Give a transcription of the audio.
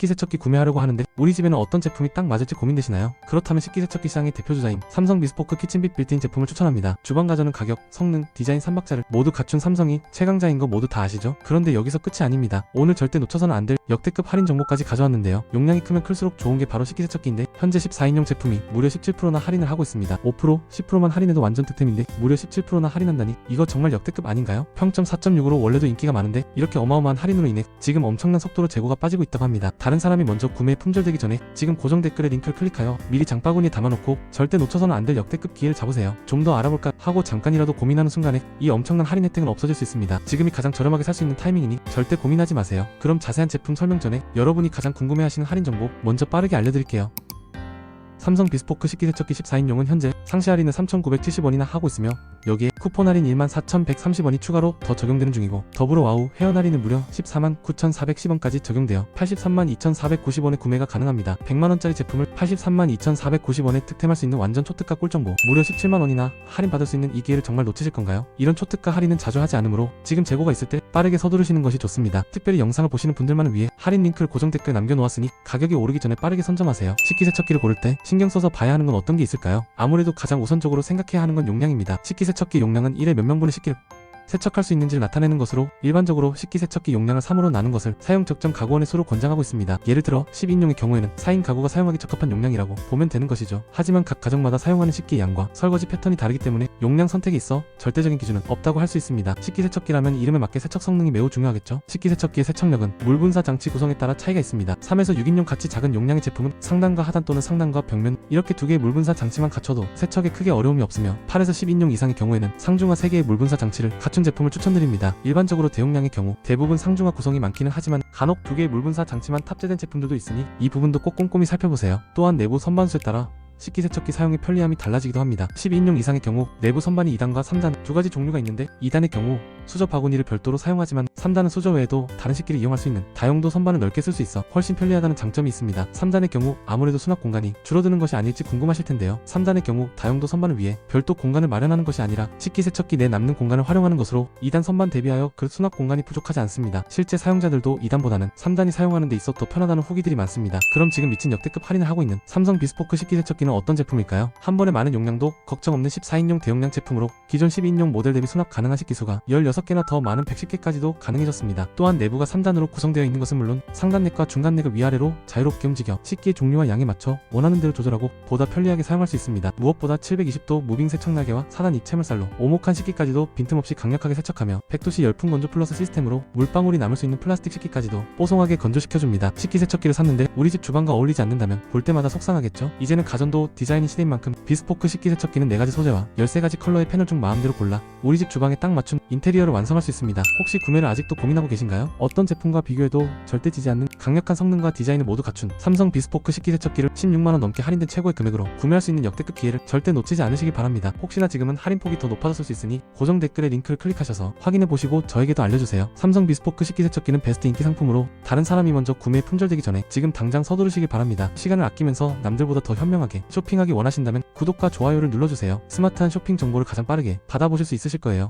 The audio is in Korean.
식기세척기 구매하려고 하는데 우리 집에는 어떤 제품이 딱 맞을지 고민되시나요? 그렇다면 식기세척기 시장의 대표주자인 삼성 미스포크 키친빛 빌트인 제품을 추천합니다. 주방 가전은 가격, 성능, 디자인 3박자를 모두 갖춘 삼성이 최강자인 거 모두 다 아시죠? 그런데 여기서 끝이 아닙니다. 오늘 절대 놓쳐서는 안 될 역대급 할인 정보까지 가져왔는데요. 용량이 크면 클수록 좋은 게 바로 식기세척기인데 현재 14인용 제품이 무려 17%나 할인을 하고 있습니다. 5%, 10%만 할인해도 완전 득템인데 무려 17%나 할인한다니 이거 정말 역대급 아닌가요? 평점 4.6으로 원래도 인기가 많은데 이렇게 어마어마한 할인으로 인해 지금 엄청난 속도로 재고가 빠지고 있다고 합니다. 다른 사람이 먼저 구매에 품절되기 전에 지금 고정 댓글에 링크를 클릭하여 미리 장바구니에 담아놓고 절대 놓쳐서는 안 될 역대급 기회를 잡으세요. 좀 더 알아볼까 하고 잠깐이라도 고민하는 순간에 이 엄청난 할인 혜택은 없어질 수 있습니다. 지금이 가장 저렴하게 살 수 있는 타이밍이니 절대 고민하지 마세요. 그럼 자세한 제품 설명 전에 여러분이 가장 궁금해하시는 할인 정보 먼저 빠르게 알려드릴게요. 삼성 비스포크 식기세척기 14인용은 현재 상시 할인을 3,970원이나 하고 있으며 여기에 쿠폰 할인 14,130원이 추가로 더 적용되는 중이고 더불어 와우 회원 할인은 무려 14만 9,410원까지 적용되어 83만 2,490원에 구매가 가능합니다. 100만원짜리 제품을 83만 2,490원에 득템할 수 있는 완전 초특가 꿀정보 무려 17만원이나 할인받을 수 있는 이 기회를 정말 놓치실 건가요? 이런 초특가 할인은 자주 하지 않으므로 지금 재고가 있을 때 빠르게 서두르시는 것이 좋습니다. 특별히 영상을 보시는 분들만을 위해 할인 링크를 고정 댓글 남겨놓았으니 가격이 오르기 전에 빠르게 선점하세요. 식기세척기를 고를 때 신경 써서 봐야 하는 건 어떤 게 있을까요? 아무래도 가장 우선적으로 생각해야 하는 건 용량입니다. 식기세척기 용량은 1에 몇 명분의 식기를 세척할 수 있는지를 나타내는 것으로 일반적으로 식기세척기 용량을 3으로 나눈 것을 사용 적정 가구원의 수로 권장하고 있습니다. 예를 들어 10인용의 경우에는 4인 가구가 사용하기 적합한 용량이라고 보면 되는 것이죠. 하지만 각 가정마다 사용하는 식기의 양과 설거지 패턴이 다르기 때문에 용량 선택에 있어 절대적인 기준은 없다고 할 수 있습니다. 식기세척기라면 이름에 맞게 세척 성능이 매우 중요하겠죠. 식기세척기의 세척력은 물 분사 장치 구성에 따라 차이가 있습니다. 3에서 6인용 같이 작은 용량의 제품은 상단과 하단 또는 상단과 벽면 이렇게 두 개의 물 분사 장치만 갖춰도 세척에 크게 어려움이 없으며 8에서 10인용 이상의 경우에는 상중하 3개의 물 분사 장치를 갖춘 제품을 추천드립니다. 일반적으로 대용량의 경우 대부분 상중하 구성이 많기는 하지만 간혹 두 개의 물 분사 장치만 탑재된 제품들도 있으니 이 부분도 꼭 꼼꼼히 살펴보세요. 또한 내부 선반수에 따라 식기세척기 사용의 편리함이 달라지기도 합니다. 12인용 이상의 경우 내부 선반이 2단과 3단 두 가지 종류가 있는데 2단의 경우 수저 바구니를 별도로 사용하지만 3단은 수저 외에도 다른 식기를 이용할 수 있는 다용도 선반을 넓게 쓸 수 있어 훨씬 편리하다는 장점이 있습니다. 3단의 경우 아무래도 수납 공간이 줄어드는 것이 아닐지 궁금하실 텐데요. 3단의 경우 다용도 선반을 위해 별도 공간을 마련하는 것이 아니라 식기 세척기 내 남는 공간을 활용하는 것으로 2단 선반 대비하여 그 수납 공간이 부족하지 않습니다. 실제 사용자들도 2단보다는 3단이 사용하는 데 있어 더 편하다는 후기들이 많습니다. 그럼 지금 미친 역대급 할인을 하고 있는 삼성 비스포크 식기 세척기는 어떤 제품일까요? 한 번에 많은 용량도 걱정 없는 14인용 대용량 제품으로 기존 12인용 모델 대비 수납 가능한 식기수가 16 개나 더 많은 110개까지도 가능해졌습니다. 또한 내부가 3단으로 구성되어 있는 것은 물론 상단넥과 중간넥을 위아래로 자유롭게 움직여 식기의 종류와 양에 맞춰 원하는 대로 조절하고 보다 편리하게 사용할 수 있습니다. 무엇보다 720도 무빙 세척날개와 4단 입체물살로 오목한 식기까지도 빈틈없이 강력하게 세척하며 100도씨 열풍 건조 플러스 시스템으로 물방울이 남을 수 있는 플라스틱 식기까지도 뽀송하게 건조시켜줍니다. 식기 세척기를 샀는데 우리 집 주방과 어울리지 않는다면 볼 때마다 속상하겠죠? 이제는 가전도 디자인이 시대인 만큼 비스포크 식기 세척기는 4가지 소재와 13가지 컬러의 패널 중 마음대로 골라 우리 집 주방에 딱 맞춘 인테리어 를 완성할 수 있습니다. 혹시 구매를 아직도 고민하고 계신가요? 어떤 제품과 비교해도 절대 지지 않는 강력한 성능과 디자인을 모두 갖춘 삼성 비스포크 식기 세척기를 16만원 넘게 할인된 최고의 금액으로 구매할 수 있는 역대급 기회를 절대 놓치지 않으시길 바랍니다. 혹시나 지금은 할인폭이 더 높아졌을 수 있으니 고정 댓글에 링크를 클릭하셔서 확인해 보시고 저에게도 알려주세요. 삼성 비스포크 식기 세척기는 베스트 인기 상품으로 다른 사람이 먼저 구매 품절되기 전에 지금 당장 서두르시길 바랍니다. 시간을 아끼면서 남들보다 더 현명하게 쇼핑하기 원하신다면 구독과 좋아요를 눌러주세요. 스마트한 쇼핑 정보를 가장 빠르게 받아보실 수 있으실 거예요.